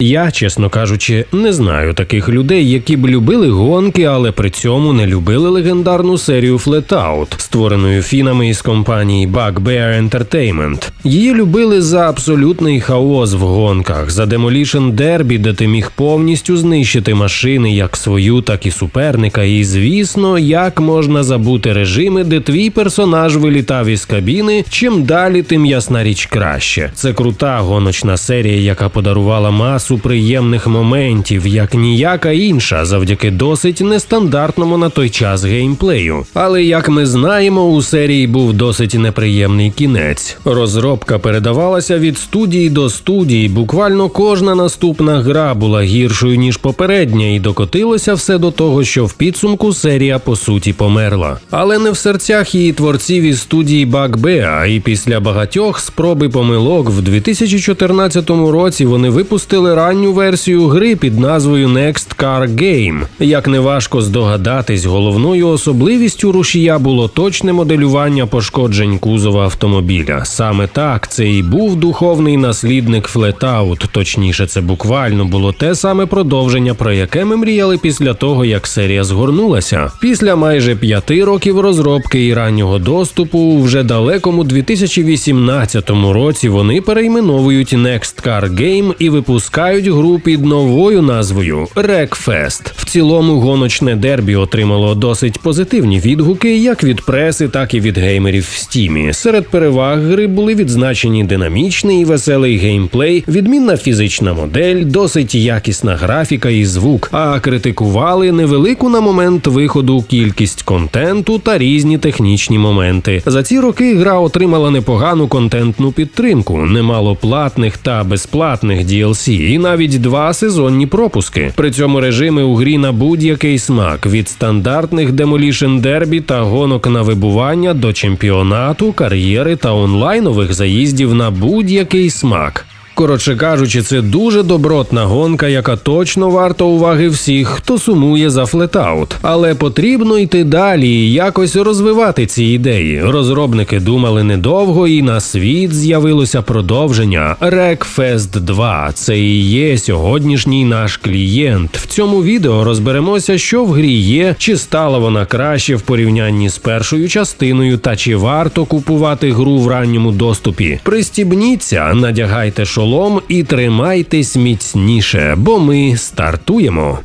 Я, чесно кажучи, не знаю таких людей, які б любили гонки, але при цьому не любили легендарну серію Flatout, створеною фінами із компанії Bugbear Entertainment. Її любили за абсолютний хаос в гонках, за Demolition Derby, де ти міг повністю знищити машини як свою, так і суперника. І звісно, як можна забути режими, де твій персонаж вилітав із кабіни. Чим далі, тим ясна річ краще. Це крута гоночна серія, яка подарувала масу приємних моментів, як ніяка інша, завдяки досить нестандартному на той час геймплею. Але як ми знаємо, у серії був досить неприємний кінець. Розробка передавалася від студії до студії. Буквально кожна наступна гра була гіршою ніж попередня, і докотилося все до того, що в підсумку серія по суті померла. Але не в серцях її творців із студії Bugbear, і після багатьох спроби помилок в 2014 році вони випустили ранню версію гри під назвою Next Car Game. Як неважко здогадатись, головною особливістю рушія було точне моделювання пошкоджень кузова автомобіля. Саме так це і був духовний наслідник Flatout, точніше, це буквально було те саме продовження, про яке ми мріяли після того, як серія згорнулася. Після майже п'яти років розробки і раннього доступу, вже далекому 2018 році вони перейменовують Next Car Game і випускають гру під новою назвою Wreckfest. В цілому гоночне дербі отримало досить позитивні відгуки як від преси, так і від геймерів в стімі. Серед переваг гри були відзначені динамічний і веселий геймплей, відмінна фізична модель, досить якісна графіка і звук. А критикували невелику на момент виходу кількість контенту та різні технічні моменти. За ці роки гра отримала непогану контентну підтримку, немало платних та безплатних DLC, і навіть два сезонні пропуски. При цьому режими у грі на будь-який смак від стандартних демолішн дербі та гонок на вибування до чемпіонату, кар'єри та онлайнових заїздів на будь-який смак. Коротше кажучи, це дуже добротна гонка, яка точно варта уваги всіх, хто сумує за флетаут. Але потрібно йти далі і якось розвивати ці ідеї. Розробники думали недовго, і на світ з'явилося продовження Wreckfest 2. Це і є сьогоднішній наш клієнт. В цьому відео розберемося, що в грі є, чи стала вона краще в порівнянні з першою частиною, та чи варто купувати гру в ранньому доступі. Пристібніться, надягайте шолом і тримайтесь міцніше, бо ми стартуємо.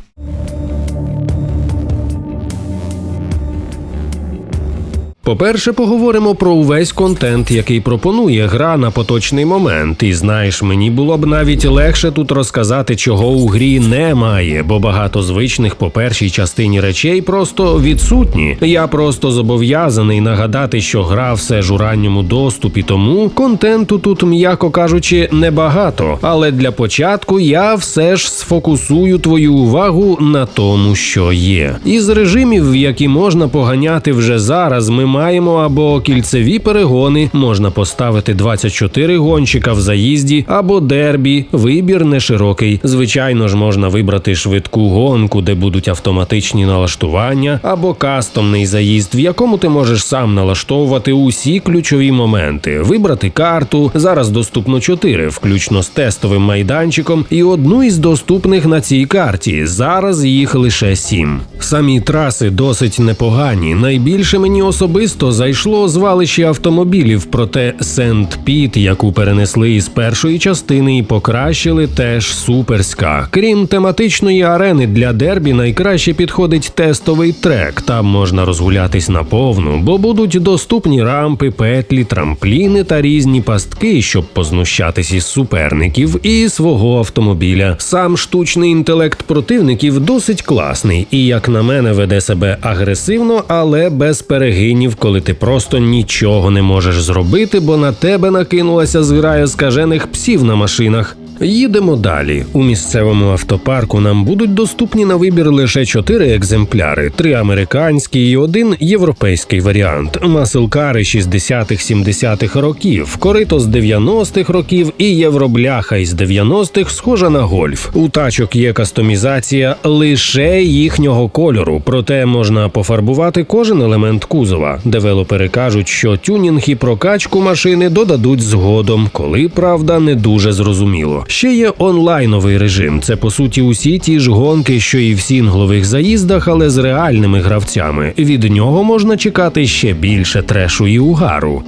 По-перше, поговоримо про увесь контент, який пропонує гра на поточний момент. І знаєш, мені було б навіть легше тут розказати, чого у грі немає, бо багато звичних по першій частині речей просто відсутні. Я просто зобов'язаний нагадати, що гра все ж у ранньому доступі, тому контенту тут, м'яко кажучи, небагато. Але для початку я все ж сфокусую твою увагу на тому, що є. Із режимів, які можна поганяти вже зараз, ми маємо або кільцеві перегони, можна поставити 24 гонщика в заїзді, або дербі. Вибір не широкий. Звичайно ж, можна вибрати швидку гонку, де будуть автоматичні налаштування, або кастомний заїзд, в якому ти можеш сам налаштовувати усі ключові моменти, вибрати карту. Зараз доступно 4, включно з тестовим майданчиком, і одну із доступних на цій карті. Зараз їх лише 7. Самі траси досить непогані. Найбільше мені особисто зайшло звалище автомобілів, проте Сент Піт, яку перенесли із першої частини і покращили, теж суперська. Крім тематичної арени для дербі, найкраще підходить тестовий трек. Там можна розгулятись наповну, бо будуть доступні рампи, петлі, трампліни та різні пастки, щоб познущатись із суперників і свого автомобіля. Сам штучний інтелект противників досить класний і, як на мене, веде себе агресивно, але без перегинів, коли ти просто нічого не можеш зробити, бо на тебе накинулася зграя скажених псів на машинах. Їдемо далі. У місцевому автопарку нам будуть доступні на вибір лише чотири екземпляри: три американські і один європейський варіант. Маселкари 60-х-70-х років, корито з 90-х років і євробляха із 90-х схожа на гольф. У тачок є кастомізація лише їхнього кольору, проте можна пофарбувати кожен елемент кузова. Девелопери кажуть, що тюнінг і прокачку машини додадуть згодом, коли правда не дуже зрозуміло. Ще є онлайновий режим. Це по суті усі ті ж гонки, що і в сінглових заїздах, але з реальними гравцями. Від нього можна чекати ще більше трешу і угару.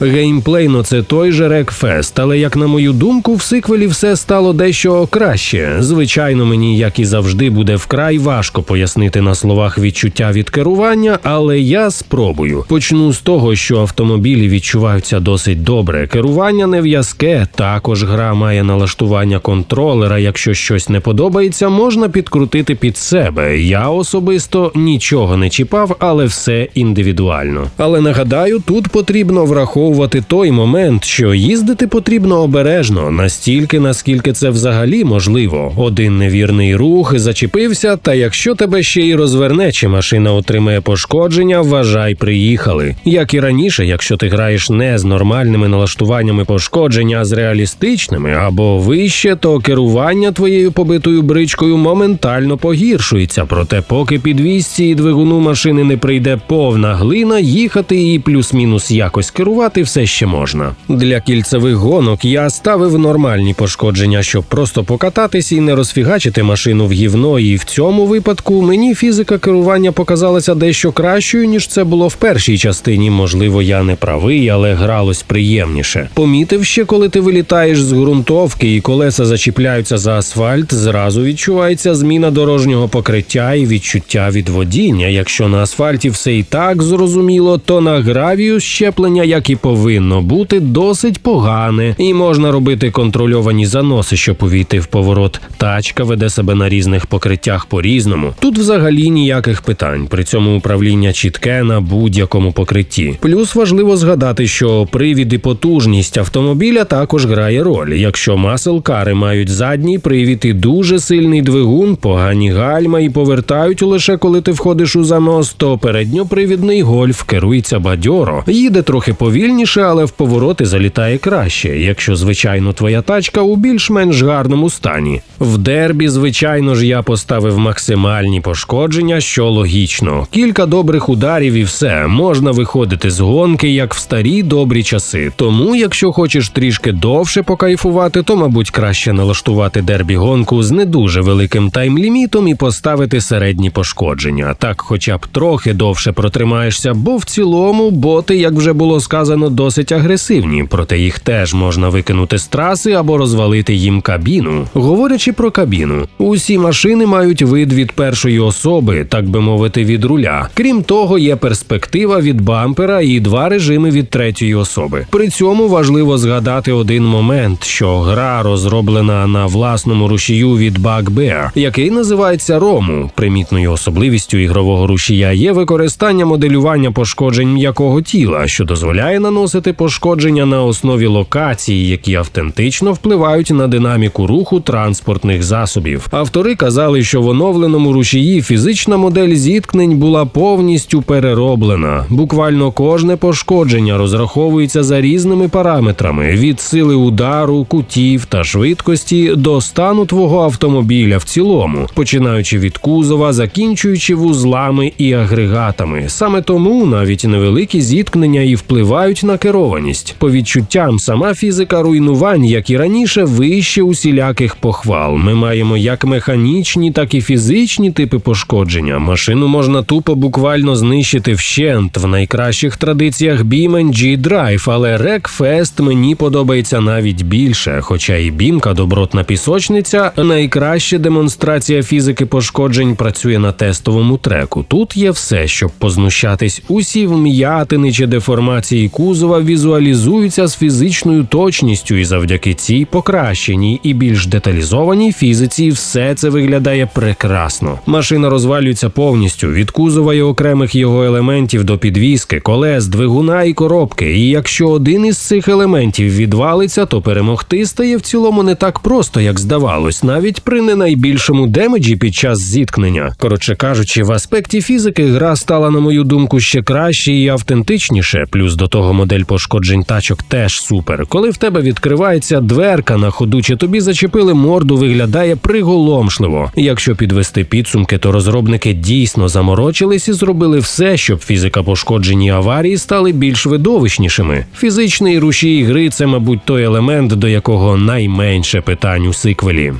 Геймплейно це той же Рекфест, але як на мою думку, в сиквелі все стало дещо краще. Звичайно, мені, як і завжди, буде вкрай важко пояснити на словах відчуття від керування, але я спробую. Почну з того, що автомобілі відчуваються досить добре. Керування не в'язке. Також гра має налаштування контролера. Якщо щось не подобається, можна підкрутити під себе. Я особисто нічого не чіпав, але все індивідуально. Але нагадаю, тут потрібно враховувати той момент, що їздити потрібно обережно, настільки, наскільки це взагалі можливо. Один невірний рух зачепився, та якщо тебе ще й розверне, чи машина отримає пошкодження, вважай, приїхали. Як і раніше, якщо ти граєш не з нормальними налаштуваннями пошкодження, а з реалістичними або вище, то керування твоєю побитою бричкою моментально погіршується. Проте, поки під вісці і двигуну машини не прийде повна глина, їхати і плюс-мінус якось керувати все ще можна. Для кільцевих гонок я ставив нормальні пошкодження, щоб просто покататися і не розфігачити машину в гівно. І в цьому випадку мені фізика керування показалася дещо кращою, ніж це було в першій частині. Можливо, я не правий, але гралось приємніше. Помітив ще, коли ти вилітаєш з ґрунтовки і колеса зачіпляються за асфальт, зразу відчувається зміна дорожнього покриття і відчуття від водіння. Якщо на асфальті все і так зрозуміло, то на гравію щеплення, як і повинно бути, досить погане, і можна робити контрольовані заноси, щоб увійти в поворот. Тачка веде себе на різних покриттях по-різному. Тут взагалі ніяких питань. При цьому управління чітке на будь-якому покритті. Плюс важливо згадати, що привід і потужність автомобіля також грає роль. Якщо маселкари мають задній привід і дуже сильний двигун, погані гальма і повертають лише коли ти входиш у занос, то передньопривідний гольф керується бадьоро, їде трохи повільніше, але в повороти залітає краще, якщо звичайно твоя тачка у більш-менш гарному стані. В дербі, звичайно ж, я поставив максимальні пошкодження, що логічно. Кілька добрих ударів і все можна виходити з гонки, як в старі добрі часи. Тому, якщо хочеш трішки довше покайфувати, то мабуть краще налаштувати дербі гонку з не дуже великим таймлімітом і поставити середні пошкодження. Так, хоча б трохи довше протримаєшся, бо в цілому боти, як вже було сказано, досить агресивні, проте їх теж можна викинути з траси або розвалити їм кабіну. Говорячи про кабіну, усі машини мають вид від першої особи, так би мовити, від руля. Крім того, є перспектива від бампера і два режими від третьої особи. При цьому важливо згадати один момент, що гра розроблена на власному рушію від Bugbear, який називається Рому. Примітною особливістю ігрового рушія є використання моделювання пошкоджень м'якого тіла, що дозволяє наносити пошкодження на основі локацій, які автентично впливають на динаміку руху транспортних засобів. Автори казали, що в оновленому рушії фізична модель зіткнень була повністю перероблена. Буквально кожне пошкодження розраховується за різними параметрами: від сили удару, кутів та швидкості до стану твого автомобіля в цілому, починаючи від кузова, закінчуючи вузлами і агрегатами. Саме тому навіть невеликі зіткнення і впливають на керованість. По відчуттям, сама фізика руйнувань, як і раніше, вище усіляких похвал. Ми маємо як механічні, так і фізичні типи пошкодження. Машину можна тупо буквально знищити вщент в найкращих традиціях BeamNG Drive, але Wreckfest мені подобається навіть більше. Хоча і бімка добротна пісочниця, найкраща демонстрація фізики пошкоджень працює на тестовому треку. Тут є все, щоб познущатись. Усі вм'ятини чи деформації кузова візуалізуються з фізичною точністю, і завдяки цій покращеній і більш деталізованій фізиці все це виглядає прекрасно. Машина розвалюється повністю від кузова і окремих його елементів до підвіски, колес, двигуна і коробки. І якщо один із цих елементів відвалиться, то перемогти стає в цілому не так просто, як здавалось, навіть при не найбільшому демеджі під час зіткнення. Коротше кажучи, в аспекті фізики гра стала, на мою думку, ще краще і автентичніше. Плюс до того модель пошкоджень тачок теж супер. Коли в тебе відкривається дверка на ходу, чи тобі зачепили морду, виглядає приголомшливо. Якщо підвести підсумки, то розробники дійсно заморочились і зробили все, щоб фізика пошкоджень і аварії стали більш видовищнішими. Фізичний рушій гри це, мабуть, той елемент, до якого найменше питань у сиквелі.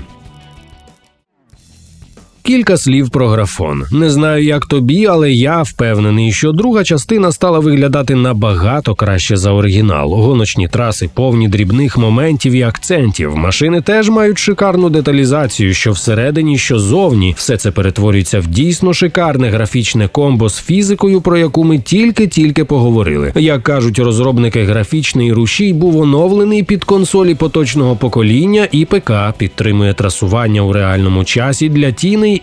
Кілька слів про графон. Не знаю, як тобі, але я впевнений, що друга частина стала виглядати набагато краще за оригінал. Гоночні траси повні дрібних моментів і акцентів. Машини теж мають шикарну деталізацію, що всередині, що зовні. Все це перетворюється в дійсно шикарне графічне комбо з фізикою, про яку ми тільки-тільки поговорили. Як кажуть розробники, графічний рушій був оновлений під консолі поточного покоління, і ПК підтримує трасування у реальному часі для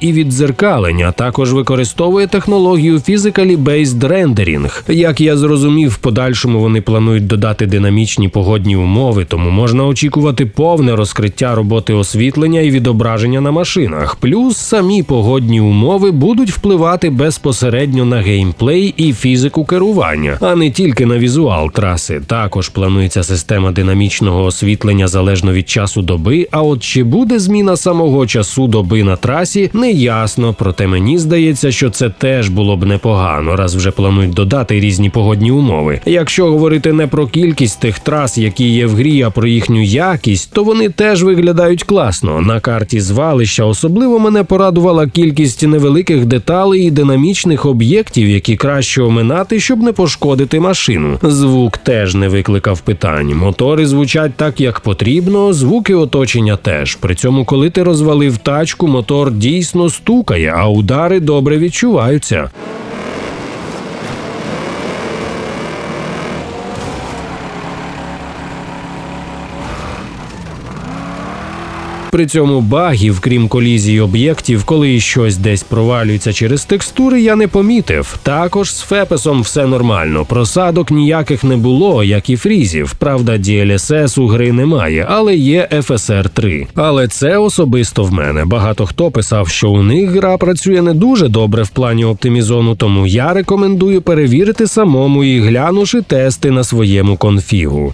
і віддзеркалень, а також використовує технологію Physically Based Rendering. Як я зрозумів, в подальшому вони планують додати динамічні погодні умови, тому можна очікувати повне розкриття роботи освітлення і відображення на машинах. Плюс самі погодні умови будуть впливати безпосередньо на геймплей і фізику керування, а не тільки на візуал траси. Також планується система динамічного освітлення залежно від часу доби. А от чи буде зміна самого часу доби на трасі, не ясно. Проте мені здається, що це теж було б непогано, раз вже планують додати різні погодні умови. Якщо говорити не про кількість тих трас, які є в грі, а про їхню якість, то вони теж виглядають класно. На карті звалища особливо мене порадувала кількість невеликих деталей і динамічних об'єктів, які краще оминати, щоб не пошкодити машину. Звук теж не викликав питань. Мотори звучать так, як потрібно, звуки оточення теж. При цьому, коли ти розвалив тачку, мотор дійсно стукає, а удари добре відчуваються. При цьому багів, крім колізії об'єктів, коли щось десь провалюється через текстури, я не помітив. Також з Фепесом все нормально. Просадок ніяких не було, як і фрізів. Правда, DLSS у гри немає, але є FSR 3. Але це особисто в мене. Багато хто писав, що у них гра працює не дуже добре в плані оптимізону, тому я рекомендую перевірити самому і глянувши тести на своєму конфігу.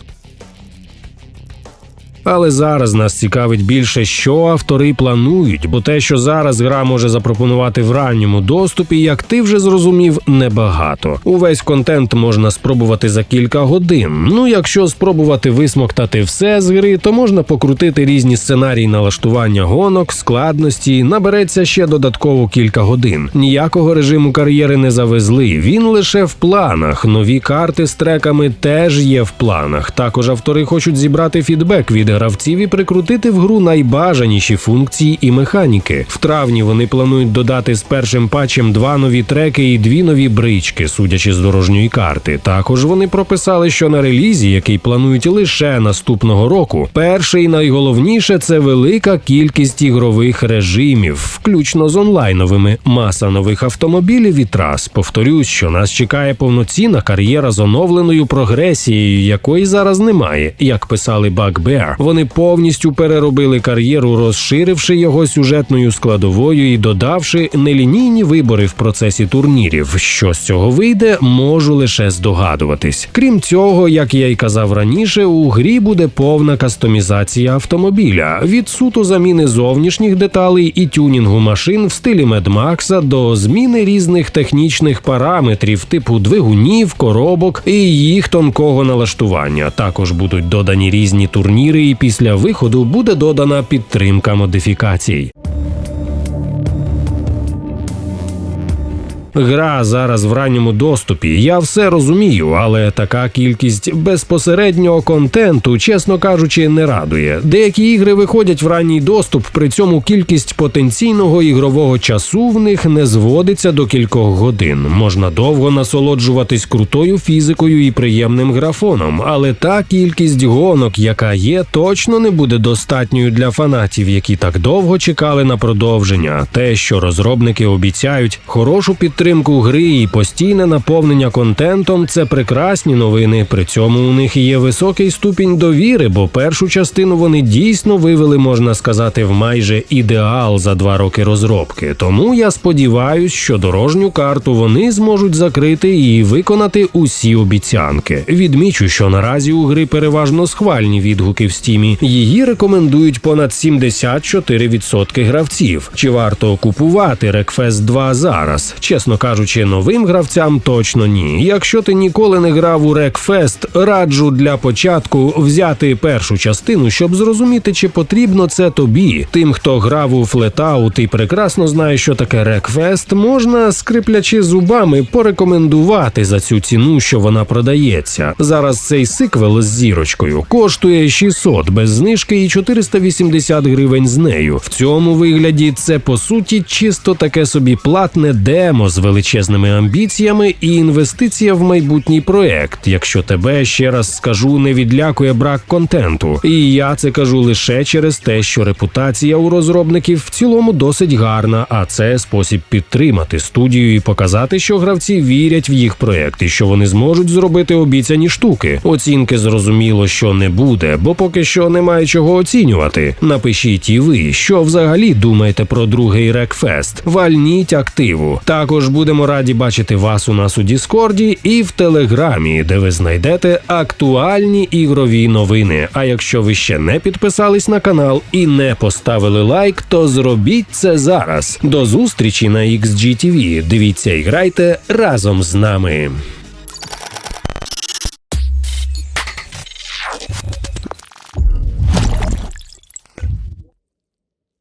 Але зараз нас цікавить більше, що автори планують, бо те, що зараз гра може запропонувати в ранньому доступі, як ти вже зрозумів, небагато. Увесь контент можна спробувати за кілька годин. Ну, якщо спробувати висмоктати все з гри, то можна покрутити різні сценарії налаштування гонок, складності, набереться ще додатково кілька годин. Ніякого режиму кар'єри не завезли. Він лише в планах. Нові карти з треками теж є в планах. Також автори хочуть зібрати фідбек від гравців і прикрутити в гру найбажаніші функції і механіки. В травні вони планують додати з першим патчем два нові треки і дві нові брички, судячи з дорожньої карти. Також вони прописали, що на релізі, який планують лише наступного року, перше і найголовніше це велика кількість ігрових режимів, включно з онлайновими, маса нових автомобілів і трас. Повторюсь, що нас чекає повноцінна кар'єра з оновленою прогресією, якої зараз немає. Як писали Bugbear, вони повністю переробили кар'єру, розширивши його сюжетною складовою і додавши нелінійні вибори в процесі турнірів. Що з цього вийде, можу лише здогадуватись. Крім цього, як я й казав раніше, у грі буде повна кастомізація автомобіля від суто заміни зовнішніх деталей і тюнінгу машин в стилі Max до зміни різних технічних параметрів, типу двигунів, коробок і їх тонкого налаштування. Також будуть додані різні турніри, і після виходу буде додана підтримка модифікацій. Гра зараз в ранньому доступі. Я все розумію, але така кількість безпосереднього контенту, чесно кажучи, не радує. Деякі ігри виходять в ранній доступ, при цьому кількість потенційного ігрового часу в них не зводиться до кількох годин. Можна довго насолоджуватись крутою фізикою і приємним графоном, але та кількість гонок, яка є, точно не буде достатньою для фанатів, які так довго чекали на продовження. Те, що розробники обіцяють хорошу підтримку підтримку гри і постійне наповнення контентом це прекрасні новини. При цьому у них є високий ступінь довіри, бо першу частину вони дійсно вивели, можна сказати, в майже ідеал за два роки розробки. Тому я сподіваюся, що дорожню карту вони зможуть закрити і виконати усі обіцянки. Відмічу, що наразі у гри переважно схвальні відгуки в стімі. Її рекомендують понад 74% гравців. Чи варто купувати Рекфест 2 зараз? Чесно кажучи, новим гравцям точно ні. Якщо ти ніколи не грав у Рекфест, раджу для початку взяти першу частину, щоб зрозуміти, чи потрібно це тобі. Тим, хто грав у Флетаут і прекрасно знає, що таке Рекфест, можна скриплячи зубами порекомендувати за цю ціну, що вона продається. Зараз цей сиквел з зірочкою коштує 600 без знижки і 480 гривень з нею. В цьому вигляді це по суті чисто таке собі платне демо з величезними амбіціями і інвестиція в майбутній проект. Якщо тебе ще раз скажу, не відлякує брак контенту. І я це кажу лише через те, що репутація у розробників в цілому досить гарна, а це спосіб підтримати студію і показати, що гравці вірять в їх проект і що вони зможуть зробити обіцяні штуки. Оцінки зрозуміло, що не буде, бо поки що немає чого оцінювати. Напишіть і ви, що взагалі думаєте про другий Рекфест. Вальніть активу. Також будемо раді бачити вас у нас у Діскорді і в Телеграмі, де ви знайдете актуальні ігрові новини. А якщо ви ще не підписались на канал і не поставили лайк, то зробіть це зараз. До зустрічі на XGTV. Дивіться і грайте разом з нами.